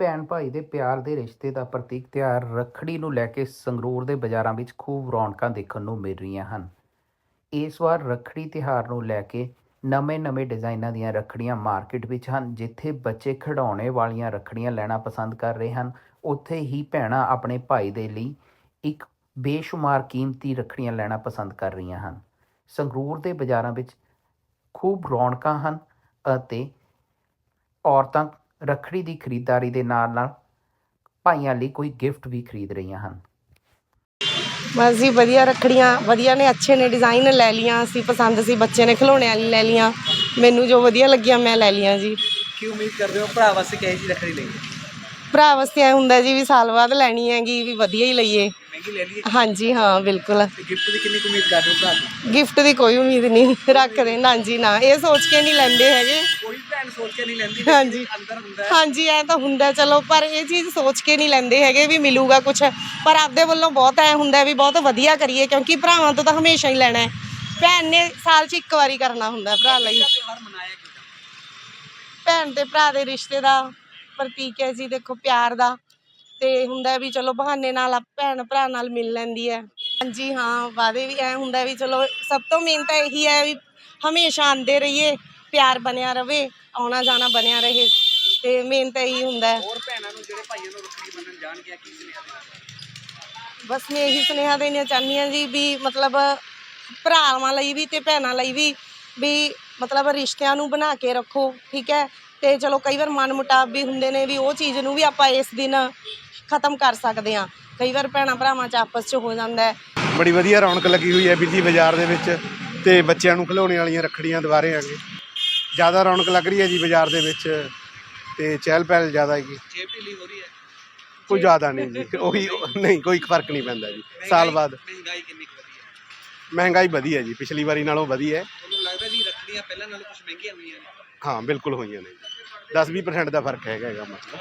ਭੈਣ ਭਾਈ ਦੇ ਪਿਆਰ ਦੇ ਰਿਸ਼ਤੇ ਦਾ ਪ੍ਰਤੀਕ ਤਿਉਹਾਰ ਰੱਖੜੀ ਨੂੰ ਲੈ ਕੇ ਸੰਗਰੂਰ ਦੇ ਬਾਜ਼ਾਰਾਂ ਵਿੱਚ ਖੂਬ ਰੌਣਕਾਂ ਦੇਖਣ ਨੂੰ ਮਿਲ ਰਹੀਆਂ ਹਨ। ਇਸ ਵਾਰ ਰੱਖੜੀ ਤਿਉਹਾਰ ਨੂੰ ਲੈ ਕੇ ਨਵੇਂ-ਨਵੇਂ ਡਿਜ਼ਾਈਨਾਂ ਦੀਆਂ ਰੱਖੜੀਆਂ ਮਾਰਕੀਟ ਵਿੱਚ ਹਨ, ਜਿੱਥੇ ਬੱਚੇ ਖਿਡੌਣੇ ਵਾਲੀਆਂ ਰੱਖੜੀਆਂ ਲੈਣਾ ਪਸੰਦ ਕਰ ਰਹੇ ਹਨ। ਉੱਥੇ ਹੀ ਭੈਣਾਂ ਆਪਣੇ ਭਾਈ ਦੇ ਲਈ ਇੱਕ ਬੇਸ਼ੁਮਾਰ ਕੀਮਤੀ ਰੱਖੜੀਆਂ ਲੈਣਾ ਪਸੰਦ ਕਰ ਰਹੀਆਂ ਹਨ। ਸੰਗਰੂਰ ਦੇ ਬਾਜ਼ਾਰਾਂ ਵਿੱਚ ਖੂਬ ਰੌਣਕਾਂ ਹਨ ਅਤੇ ਔਰਤਾਂ ਰੱਖੜੀ ਦੀ ਖਰੀਦਦਾਰੀ ਦੇ ਨਾਲ ਨਾਲ ਭਾਈਆਂ ਲਈ ਕੋਈ ਗਿਫਟ ਵੀ ਖਰੀਦ ਰਹੀਆਂ ਹਨ। ਬਸ ਜੀ ਵਧੀਆ ਰੱਖੜੀਆਂ ਵਧੀਆ ਨੇ ਅੱਛੇ ਨੇ ਡਿਜ਼ਾਈਨ ਲੈ ਲੀਆਂ ਅਸੀਂ ਪਸੰਦ ਸੀ ਬੱਚੇ ਨੇ ਖਿਡੌਣੇ ਵਾਲੀ ਲੈ ਲੀਆਂ ਮੈਨੂੰ ਜੋ ਵਧੀਆ ਲੱਗੀਆਂ ਮੈਂ ਲੈ ਲੀਆਂ ਜੀ। ਕੀ ਉਮੀਦ ਕਰਦੇ ਹੋ ਭਰਾ ਵਾਸਤੇ ਕਿਹੋ ਜਿਹੀ ਰੱਖੜੀ ਲਈ ਭਰਾ ਵਾਸਤੇ ਐ ਹੁੰਦਾ ਜੀ ਵੀ ਸਾਲ ਬਾਅਦ ਲੈਣੀ ਹੈਗੀ ਵੀ ਵਧੀਆ ਹੀ ਲਈਏ। ਮਹਿੰਗੀ ਲੈ ਲਈਏ? ਹਾਂਜੀ ਹਾਂ ਬਿਲਕੁਲ। ਗਿਫਟ ਦੀ ਕਿੰਨੀ ਕੁ ਉਮੀਦ ਕਰਦੇ ਹੋ ਭਰਾ ਤੋਂ ਗਿਫਟ ਦੀ ਕੋਈ ਉਮੀਦ ਨਹੀਂ ਰੱਖਦੇ ਨਾ ਜੀ ਨਾ ਇਹ ਸੋਚ ਕੇ ਨਹੀਂ ਲੈਂਦੇ ਹੈਗੇ। ਕੋਈ ਭੈਣ ਸੋਚ ਕੇ ਨਹੀਂ ਲੈਂਦੀ ਹਾਂਜੀ। ਅੰਦਰ ਹੁੰਦਾ ਹੈ। ਹਾਂਜੀ ਐ ਤਾਂ ਹੁੰਦਾ ਚਲੋ ਪਰ ਇਹ ਚੀਜ਼ ਸੋਚ ਕੇ ਨਹੀਂ ਲੈਂਦੇ ਹੈਗੇ ਵੀ ਮਿਲੂਗਾ ਕੁਝ ਪਰ ਆਪਦੇ ਵੱਲੋਂ ਬਹੁਤ ਐ ਹੁੰਦਾ ਵੀ ਬਹੁਤ ਵਧੀਆ ਕਰੀਏ ਕਿਉਂਕਿ ਭਰਾਵਾਂ ਤੋਂ ਤਾਂ ਹਮੇਸ਼ਾ ਹੀ ਲੈਣਾ ਹੈ ਭੈਣ ਨੇ ਸਾਲ 'ਚ ਇੱਕ ਵਾਰੀ ਕਰਨਾ ਹੁੰਦਾ ਭਰਾ ਲਈ ਤਿਉਹਾਰ ਮਨਾਇਆ ਕਿਉਂ ਜਾਂਦਾ? ਭੈਣ ਤੇ ਭਰਾ ਦੇ ਰਿਸ਼ਤੇ ਦਾ ਪ੍ਰਤੀਕ ਹੈ ਜੀ ਦੇਖੋ ਪਿਆਰ ਦਾ ਤੇ ਹੁੰਦਾ ਵੀ ਚਲੋ ਬਹਾਨੇ ਨਾਲ ਆ ਭੈਣ ਭਰਾ ਨਾਲ ਮਿਲ ਲੈਂਦੀ ਹੈ ਹਾਂਜੀ ਹਾਂ ਵਾਦੇ ਵੀ ਐ ਹੁੰਦਾ ਵੀ ਚਲੋ ਸਭ ਤੋਂ ਮੇਨ ਤਾਂ ਇਹੀ ਹੈ ਵੀ ਹਮੇਸ਼ਾ ਆਂਦੇ ਰਹੀਏ ਪਿਆਰ ਬਣਿਆ ਰਵੇ ਆਉਣਾ ਜਾਣਾ ਬਣਿਆ ਰਹੇ ਤੇ ਮੇਨ ਤਾਂ ਇਹੀ ਹੁੰਦਾ ਹੈ। ਹੋਰ ਭੈਣਾਂ ਨੂੰ ਜਿਹੜੇ ਭਾਈਆਂ ਨੂੰ ਰੱਖੜੀ ਬੰਨਣ ਜਾਣਗੇ ਕੀ ਸੁਨੇਹਾ ਦੇਣਾ? ਬਸ ਮੈਂ ਇਹੀ ਸੁਨੇਹਾ ਦੇਣਾ ਚਾਹੁੰਦੀ ਹਾਂ ਜੀ ਵੀ ਮਤਲਬ ਭਰਾਵਾਂ ਲਈ ਵੀ ਤੇ ਭੈਣਾਂ ਲਈ ਵੀ ਵੀ ਮਤਲਬ ਰਿਸ਼ਤਿਆਂ ਨੂੰ ਬਣਾ ਕੇ ਰੱਖੋ ਠੀਕ ਹੈ? ਤੇ ਚਲੋ ਕਈ ਵਾਰ ਮਨ ਮੁਟਾਵ ਵੀ ਹੁੰਦੇ ਨੇ ਵੀ ਉਹ ਚੀਜ਼ ਨੂੰ ਵੀ ਆਪਾਂ ਇਸ ਦਿਨ ਖਤਮ ਕਰ ਸਕਦੇ ਹਾਂ। ਕਈ ਵਾਰ ਭੈਣਾਂ ਭਰਾਵਾਂ 'ਚ ਆਪਸ 'ਚ ਹੋ ਜਾਂਦਾ ਹੈ। ਬੜੀ ਵਧੀਆ ਰੌਣਕ ਲੱਗੀ ਹੋਈ ਹੈ ਜੀ ਬਾਜ਼ਾਰ ਦੇ ਵਿੱਚ ਤੇ ਬੱਚਿਆਂ ਨੂੰ ਖਿਡੌਣੇ ਵਾਲੀਆਂ ਰੱਖੜੀਆਂ ਦੁਬਾਰੇ ਆਗੇ ਜ਼ਿਆਦਾ ਰੌਣਕ ਲੱਗ ਰਹੀ ਹੈ ਜੀ ਬਾਜ਼ਾਰ ਦੇ ਵਿੱਚ ਤੇ ਚਹਿਲ ਪਹਿਲ ਜ਼ਿਆਦਾ ਹੈਗੀ। ਢਿੱਲੀ ਹੋ ਰਹੀ ਹੈ। ਕੋਈ ਜ਼ਿਆਦਾ ਨਹੀਂ ਜੀ ਉਹੀ ਨਹੀਂ ਕੋਈ ਫ਼ਰਕ ਨਹੀਂ ਪੈਂਦਾ ਜੀ ਸਾਲ ਬਾਅਦ। ਮਹਿੰਗਾਈ ਕਿੰਨੀ ਕੁ ਵਧੀ ਹੈ? ਮਹਿੰਗਾਈ ਵਧੀ ਹੈ ਜੀ ਪਿਛਲੀ ਵਾਰੀ ਨਾਲੋਂ ਵਧੀ ਹੈ। ਤੁਹਾਨੂੰ ਲੱਗਦਾ ਵੀ ਰੱਖੜੀਆਂ ਪਹਿਲਾਂ ਨਾਲੋਂ ਕੁਝ ਮਹਿੰਗੀਆਂ ਹੋਈਆਂ ਨੇ? ਹਾਂ ਬਿਲਕੁਲ ਹੋਈਆਂ ਨੇ 10-20% ਦਾ ਫ਼ਰਕ ਹੈਗਾ ਹੈਗਾ ਮਤਲਬ।